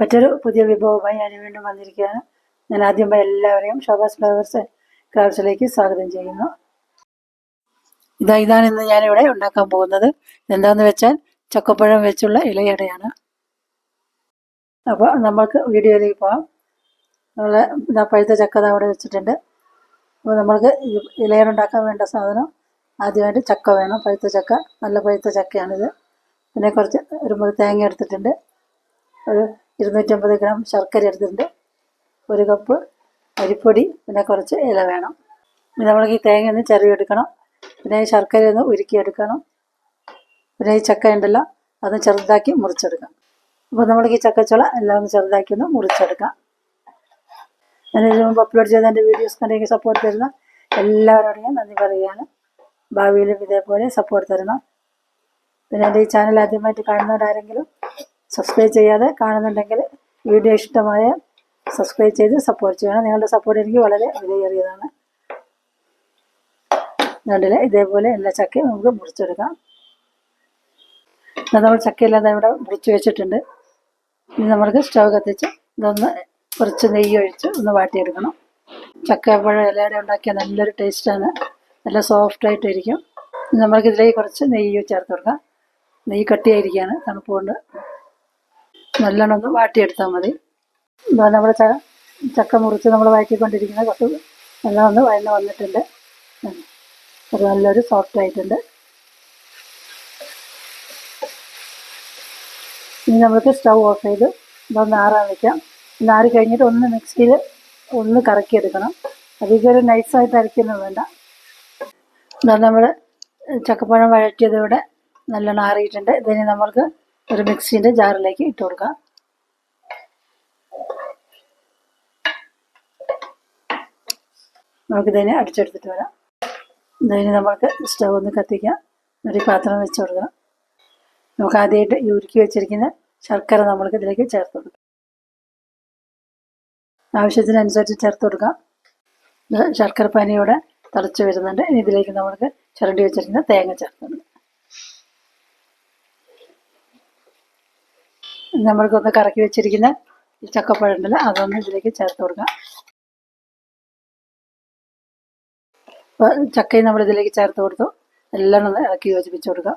മറ്റൊരു പുതിയ വിഭവമായി ഞാൻ വീണ്ടും വന്നിരിക്കുകയാണ്. ഞാൻ ആദ്യമായി എല്ലാവരെയും ഷോബാസ് ഫ്ലവേഴ്സ് ക്രാഫ്റ്റ്സിലേക്ക് സ്വാഗതം ചെയ്യുന്നു. ഇതാ ഇതാണ് ഇന്ന് ഞാനിവിടെ ഉണ്ടാക്കാൻ പോകുന്നത്. എന്താണെന്ന് വെച്ചാൽ ചക്കപ്പഴം വെച്ചുള്ള ഇലയടയാണ്. അപ്പോൾ നമ്മൾക്ക് വീഡിയോയിലേക്ക് പോകാം നമ്മൾ ഇതാ പഴുത്ത ചക്ക ദാ അവിടെ വെച്ചിട്ടുണ്ട്. അപ്പോൾ നമ്മൾക്ക് ഇലയട ഉണ്ടാക്കാൻ വേണ്ട സാധനം ആദ്യമായിട്ട് ചക്ക വേണം. പഴുത്ത ചക്ക നല്ല പഴുത്ത ചക്കയാണിത്. പിന്നെ കുറച്ച് ഒരു മുറി തേങ്ങ എടുത്തിട്ടുണ്ട്. ഒരു ഇരുന്നൂറ്റമ്പത് ഗ്രാം ശർക്കര എടുത്തിട്ടുണ്ട്. ഒരു കപ്പ് അരിപ്പൊടി പിന്നെ കുറച്ച് ഇല വേണം. പിന്നെ നമ്മൾ ഈ തേങ്ങ ഒന്ന് ചെറിയെടുക്കണം പിന്നെ ഈ ശർക്കര ഒന്ന് ഉരുക്കിയെടുക്കണം. പിന്നെ ഈ ചക്ക ഉണ്ടല്ലോ അത് ചെറുതാക്കി മുറിച്ചെടുക്കാം. അപ്പോൾ നമ്മൾക്ക് ഈ ചക്കച്ചുള എല്ലാം ഒന്ന് ചെറുതാക്കി ഒന്ന് മുറിച്ചെടുക്കാം. ഞാൻ മുമ്പ് അപ്ലോഡ് ചെയ്ത എന്റെ വീഡിയോസ് കണ്ടെങ്കിൽ സപ്പോർട്ട് തരുന്ന എല്ലാവരോടും ഞാൻ നന്ദി പറയുകയാണ്. ഭാവിയിലും ഇതേപോലെ സപ്പോർട്ട് തരണം. പിന്നെ എന്റെ ഈ ചാനൽ ആദ്യമായിട്ട് കാണുന്നവരാരെങ്കിലും സബ്സ്ക്രൈബ് ചെയ്യാതെ കാണുന്നുണ്ടെങ്കിൽ വീഡിയോ ഇഷ്ടമായ സബ്സ്ക്രൈബ് ചെയ്ത് സപ്പോർട്ട് ചെയ്യണം. നിങ്ങളുടെ സപ്പോർട്ട് എനിക്ക് വളരെ വിലയേറിയതാണ്. കണ്ടില്ലേ ഇതേപോലെ എല്ലാ ചക്കയും നമുക്ക് മുറിച്ചെടുക്കാം. നമ്മൾ ചക്കയെല്ലാം ഇവിടെ മുറിച്ച് വെച്ചിട്ടുണ്ട്. ഇനി നമ്മൾക്ക് സ്റ്റവ് കത്തിച്ച് ഇതൊന്ന് കുറച്ച് നെയ്യ് ഒഴിച്ച് ഒന്ന് വാട്ടിയെടുക്കണം. ചക്കപ്പഴം ഇലയുടെ ഉണ്ടാക്കിയ നല്ലൊരു ടേസ്റ്റാണ് നല്ല സോഫ്റ്റ് ആയിട്ടിരിക്കും. ഇനി നമ്മൾക്ക് ഇതിലേക്ക് കുറച്ച് നെയ്യ് ചേർത്ത് കൊടുക്കാം. നെയ്യ് കട്ടിയായിരിക്കുകയാണ് തണുപ്പ് കൊണ്ട്. നല്ലോണം ഒന്ന് വാട്ടിയെടുത്താൽ മതി നമ്മുടെ ച ചക്ക മുറിച്ച് നമ്മൾ വഴറ്റിക്കൊണ്ടിരിക്കുന്ന കുറച്ച് നല്ലോണം ഒന്ന് വഴന്ന് വന്നിട്ടുണ്ട്. അത് നല്ലൊരു സോഫ്റ്റ് ആയിട്ടുണ്ട്. ഇനി നമുക്ക് സ്റ്റൗ ഓഫ് ചെയ്ത് ഇതൊന്ന് ആറാൻ വയ്ക്കാം ഇത് ആറി കഴിഞ്ഞിട്ട് ഒന്ന് മിക്സിയിൽ ഒന്ന് കറക്കിയെടുക്കണം. അധികം ഒരു നൈസായിട്ട് അരയ്ക്കൊന്നും വേണ്ട. ഇതാ നമ്മൾ ചക്കപ്പഴം വഴറ്റിയതോടെ നല്ലോണം ആറിയിട്ടുണ്ട്. ഇതിന് നമ്മൾക്ക് ഒരു മിക്സിന്റെ ജാറിലേക്ക് ഇട്ട് കൊടുക്കാം നമുക്കിതിനെ അടിച്ചെടുത്തിട്ട് വരാം. ഇതിന് നമ്മൾക്ക് സ്റ്റവ് ഒന്ന് കത്തിക്കാം. ഒരു പാത്രം വെച്ച് കൊടുക്കാം. നമുക്ക് ആദ്യമായിട്ട് ഈ ഉരുക്കി വെച്ചിരിക്കുന്ന ശർക്കര നമ്മൾക്ക് ഇതിലേക്ക് ചേർത്ത് കൊടുക്കാം. ആവശ്യത്തിനനുസരിച്ച് ചേർത്ത് കൊടുക്കാം. ശർക്കര പനിയോടെ തിളച്ച് വരുന്നുണ്ട്. ഇനി ഇതിലേക്ക് നമ്മൾക്ക് ചിരണ്ടി വെച്ചിരിക്കുന്ന തേങ്ങ ചേർത്ത് കൊടുക്കാം. നമ്മൾക്കൊന്ന് കറക്കി വെച്ചിരിക്കുന്ന ഈ ചക്കപ്പഴം ഉണ്ടല്ലോ അതൊന്ന് ഇതിലേക്ക് ചേർത്ത് കൊടുക്കാം. അപ്പോൾ ചക്കയും നമ്മൾ ഇതിലേക്ക് ചേർത്ത് കൊടുത്തു. എല്ലാം ഒന്ന് ഇളക്കി യോജിപ്പിച്ച് കൊടുക്കാം.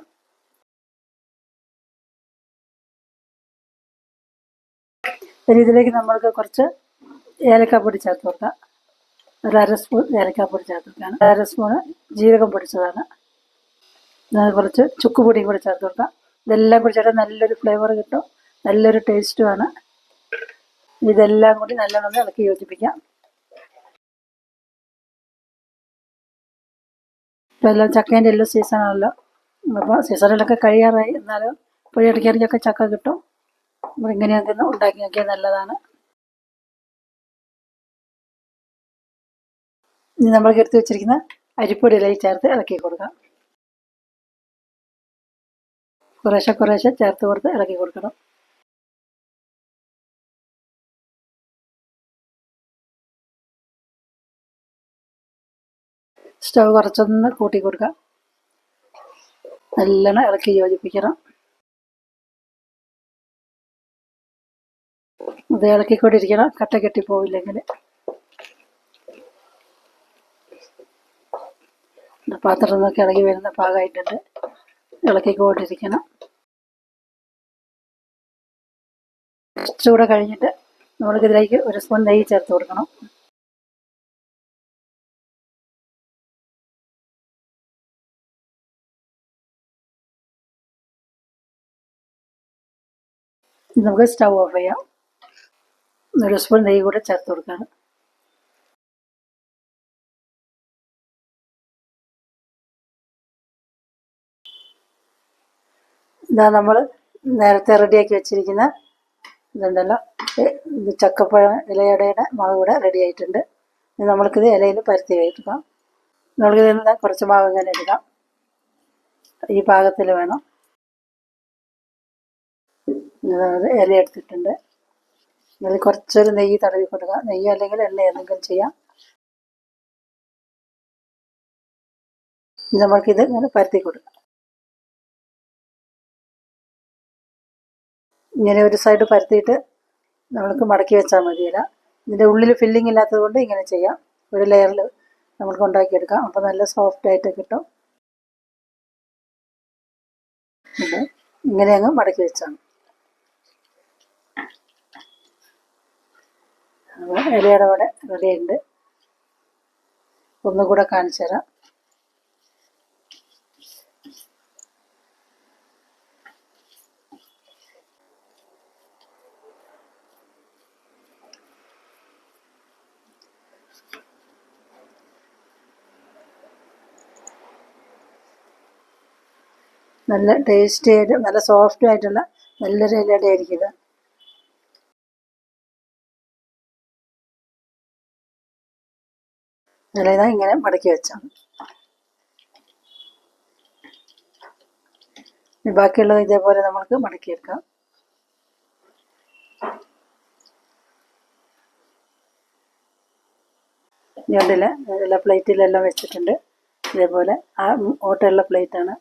പിന്നെ ഇതിലേക്ക് നമ്മൾക്ക് കുറച്ച് ഏലക്കാപ്പൊടി ചേർത്ത് കൊടുക്കാം. ഒരു അര സ്പൂൺ ഏലക്കാപ്പൊടി ചേർത്ത് കൊടുക്കാം അര സ്പൂണ് ജീരകം പൊടിച്ചതാണ്. കുറച്ച് ചുക്കുപൊടിയും കൂടി ചേർത്ത് കൊടുക്കാം. ഇതെല്ലാം കൂടി ചേട്ടാ നല്ലൊരു ഫ്ലേവർ കിട്ടും. നല്ലൊരു ടേസ്റ്റുമാണ് ഇതെല്ലാം കൂടി നല്ലോണം ഇളക്കി യോജിപ്പിക്കാം. ഇപ്പം എല്ലാം ചക്കേന്റെ എല്ലാം സീസണാണല്ലോ അപ്പോൾ സീസണിലൊക്കെ കഴിയാറായി. എന്നാലും പുഴ ഇടയ്ക്കിടയ്ക്കൊക്കെ ചക്ക കിട്ടും. അപ്പോൾ ഇങ്ങനെയൊക്കെ ഉണ്ടാക്കി നോക്കിയാൽ നല്ലതാണ്. ഇനി നമ്മൾ എടുത്ത് വെച്ചിരിക്കുന്ന അരിപ്പൊടി ഇലയിൽ ചേർത്ത് ഇളക്കി കൊടുക്കാം. കുറേശ്ശെ കുറേശ്ശെ ചേർത്ത് കൊടുത്ത് ഇളക്കി കൊടുക്കണം. സ്റ്റവ് കുറച്ചൊന്ന് കൂട്ടി കൊടുക്കുക നല്ലോണം ഇളക്കി യോജിപ്പിക്കണം. ഇത് ഇളക്കിക്കൊണ്ടിരിക്കണം. കട്ട കെട്ടി പോവില്ലെങ്കിൽ പാത്രം നോക്കി ഇളകി വരുന്ന പാകമായിട്ടുണ്ട് ഇളക്കിക്കൊണ്ടിരിക്കണം. കുറച്ചുകൂടെ കഴിഞ്ഞിട്ട് നമ്മൾക്കിതിലേക്ക് ഒരു സ്പൂൺ നെയ്യ് ചേർത്ത് കൊടുക്കണം. നമുക്ക് സ്റ്റവ് ഓഫ് ചെയ്യാം. ഒരു സ്പൂൺ നെയ്യ് കൂടെ ചേർത്ത് കൊടുക്കാം ഇതാ നമ്മൾ നേരത്തെ റെഡിയാക്കി വെച്ചിരിക്കുന്ന ഇതുണ്ടല്ലോ. ഇത് ചക്കപ്പഴം ഇലയടയുടെ മാവ് കൂടെ റെഡി ആയിട്ടുണ്ട്. നമ്മൾക്കിത് ഇലയിൽ പരത്തി എടുക്കാം. നമ്മൾക്കിത് കുറച്ച് മാവ് ഇങ്ങനെ എടുക്കാം. ഈ പാകത്തിൽ വേണം. ഇല എടുത്തിട്ടുണ്ട്. അതിൽ കുറച്ചൊരു നെയ്യ് തടവി കൊടുക്കുക നെയ്യ് അല്ലെങ്കിൽ എണ്ണ ഏതെങ്കിലും ചെയ്യാം. നമ്മൾക്കിത് ഇങ്ങനെ പരത്തി കൊടുക്കാം. ഇങ്ങനെ ഒരു സൈഡ് പരത്തിയിട്ട് നമ്മൾക്ക് മടക്കി വെച്ചാൽ മതിയില്ല ഇതിന്റെ ഉള്ളിൽ ഫില്ലിംഗ് ഇല്ലാത്തത് കൊണ്ട് ഇങ്ങനെ ചെയ്യാം. ഒരു ലെയറിൽ നമ്മൾക്ക് ഉണ്ടാക്കിയെടുക്കാം. അപ്പോൾ നല്ല സോഫ്റ്റ് ആയിട്ട് കിട്ടും. ഇങ്ങനെ അങ്ങ് മടക്കി വെച്ചാണ് ഇലയുടെ കൂടെ റെഡിയുണ്ട് ഒന്നുകൂടെ കാണിച്ചു തരാം. നല്ല ടേസ്റ്റി ആയിട്ട് നല്ല സോഫ്റ്റ് ആയിട്ടുള്ള നല്ലൊരു ഇലയുടെ ആയിരിക്കും ഇത്. ഇതാ ഇങ്ങനെ മടക്കി വെച്ചാണ് ബാക്കിയുള്ളത് ഇതേപോലെ നമ്മൾക്ക് മടക്കിയെടുക്കാം കണ്ടില്ലേ എല്ലാ പ്ലേറ്റിലെല്ലാം വെച്ചിട്ടുണ്ട്. ഇതേപോലെ ആ ഓട്ടയുള്ള പ്ലേറ്റാണ്.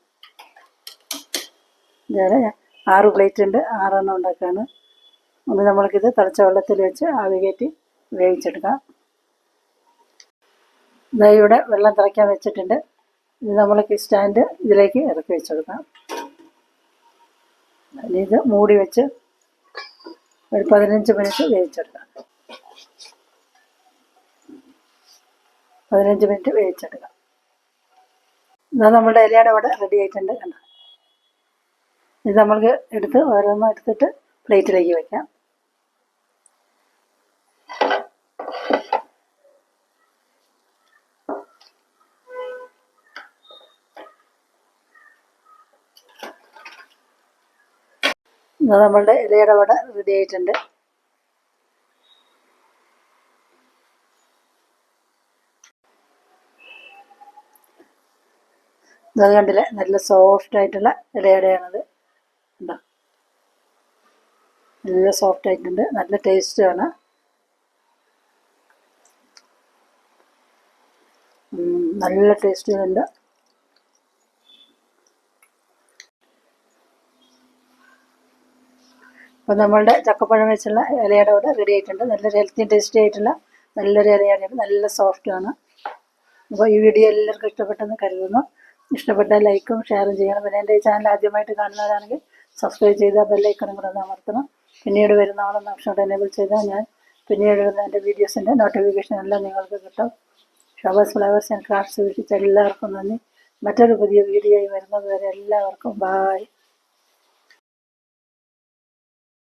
ഇതേപോലെ ആറ് പ്ലേറ്റ് ഉണ്ട് ആറെണ്ണം ഉണ്ടാക്കാണ്. ഒന്ന് നമ്മൾക്കിത് തിളച്ച വെള്ളത്തിൽ വെച്ച് ആവി കയറ്റി വേവിച്ചെടുക്കാം. ഇവിടെ വെള്ളം തിളയ്ക്കാൻ വെച്ചിട്ടുണ്ട്. ഇത് നമ്മൾക്ക് സ്റ്റാൻഡ് ഇതിലേക്ക് ഇറക്കി വെച്ചെടുക്കാം ഇനി ഇത് മൂടി വെച്ച് ഒരു പതിനഞ്ച് മിനിറ്റ് വേവിച്ചെടുക്കാം പതിനഞ്ച് മിനിറ്റ് വേവിച്ചെടുക്കാം. ഇതാ നമ്മുടെ ഇലയുടെ അവിടെ റെഡി ആയിട്ടുണ്ട്. കണ്ടോ? ഇത് നമ്മൾക്ക് എടുത്ത് ഓരോന്നും എടുത്തിട്ട് പ്ലേറ്റിലേക്ക് വെക്കാം. നമ്മളുടെ ഇലയുടെ വട റെഡി ആയിട്ടുണ്ട്. കണ്ടില്ലേ? നല്ല സോഫ്റ്റ് ആയിട്ടുള്ള ഇടയടയാണത് ഉണ്ടോ നല്ല സോഫ്റ്റ് ആയിട്ടുണ്ട്. നല്ല ടേസ്റ്റാണ് നല്ല ടേസ്റ്റ് അപ്പോൾ നമ്മളുടെ ചക്കപ്പഴം വെച്ചുള്ള ഇലയുടെ കൂടെ റെഡി ആയിട്ടുണ്ട്. നല്ലൊരു ഹെൽത്തി ടേസ്റ്റി ആയിട്ടുള്ള നല്ലൊരു ഇലയാണ് നല്ല സോഫ്റ്റാണ് അപ്പോൾ ഈ വീഡിയോ എല്ലാവർക്കും ഇഷ്ടപ്പെട്ടെന്ന് കരുതുന്നു. ഇഷ്ടപ്പെട്ട ലൈക്കും ഷെയറും ചെയ്യണം. പിന്നെ എന്റെ ചാനൽ ആദ്യമായിട്ട് കാണുന്നവരാണെങ്കിൽ സബ്സ്ക്രൈബ് ചെയ്താൽ ബെല്ലൈക്കണും കൂടെ ഒന്ന് അമർത്തണം. പിന്നീട് വരുന്ന ആളെന്ന് ഓപ്ഷൻ എനേബിൾ ചെയ്താൽ ഞാൻ പിന്നീട് വരുന്ന എന്റെ വീഡിയോസിന്റെ നോട്ടിഫിക്കേഷൻ എല്ലാം നിങ്ങൾക്ക് കിട്ടും. ഷവേഴ്സ് ഫ്ലവേഴ്സ് ആൻഡ് ക്രാഫ്റ്റ്സ് വീക്ഷിച്ച എല്ലാവർക്കും നന്ദി. മറ്റൊരു പുതിയ വീഡിയോയിൽ വരുന്നത് വരെ എല്ലാവർക്കും ബായ്